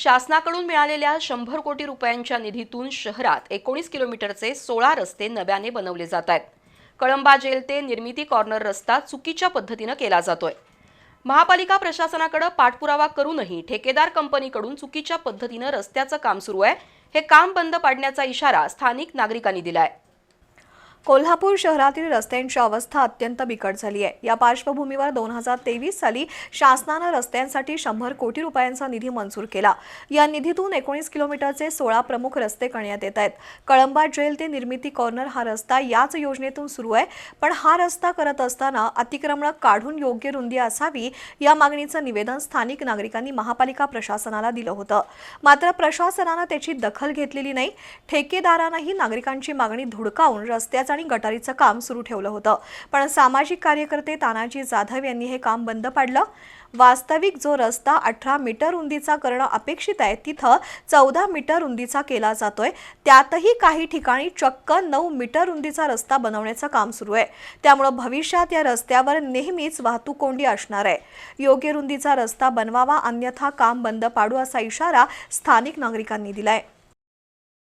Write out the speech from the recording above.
शासनाकडून मिळालेल्या शंभर कोटी रुपयांच्या निधीतून शहरात एकोणीस किलोमीटरचे सोळा रस्ते नव्याने बनवले जात आहेत. कळंबा जेल ते निर्मिती कॉर्नर रस्ता चुकीच्या पद्धतीनं केला जातोय. महापालिका प्रशासनाकडे पाठपुरावा करूनही ठेकेदार कंपनीकडून चुकीच्या पद्धतीनं रस्त्याचं काम सुरू आहे. हे काम बंद पाडण्याचा इशारा स्थानिक नागरिकांनी दिला आहे कोल्हापूर शहरातील रस्त्यांची अवस्था अत्यंत बिकट झाली आहे. या पार्श्वभूमीवर दोन हजार तेवीस साली शासनानं रस्त्यांसाठी शंभर कोटी रुपयांचा निधी मंजूर केला. या निधीतून एकोणीस किलोमीटरचे सोळा प्रमुख रस्ते करण्यात येत आहेत. कळंबा जेल ते निर्मिती कॉर्नर हा रस्ता याच योजनेतून सुरू आहे पण हा रस्ता करत असताना अतिक्रमणं काढून योग्य रुंदी असावी या मागणीचं निवेदन स्थानिक नागरिकांनी महापालिका प्रशासनाला दिलं होतं. मात्र प्रशासनानं त्याची दखल घेतलेली नाही. ठेकेदारानंही नागरिकांची मागणी धुडकावून रस्त्याचा आणि गटारीचं काम सुरू ठेवलं होतं. पण सामाजिक कार्यकर्ते तानाजी जाधव यांनी हे काम बंद पाडलं. वास्तविक जो रस्ता अठरा मीटर रुंदीचा करणं अपेक्षित आहे तिथं चौदा मीटर रुंदीचा केला जातोय. त्यातही काही ठिकाणी चक्क नऊ मीटर रुंदीचा रस्ता बनवण्याचं काम सुरू आहे. त्यामुळं भविष्यात या रस्त्यावर नेहमीच वाहतूक कोंडी असणार आहे. योग्य रुंदीचा रस्ता बनवावा अन्यथा काम बंद पाडू असा इशारा स्थानिक नागरिकांनी दिलाय.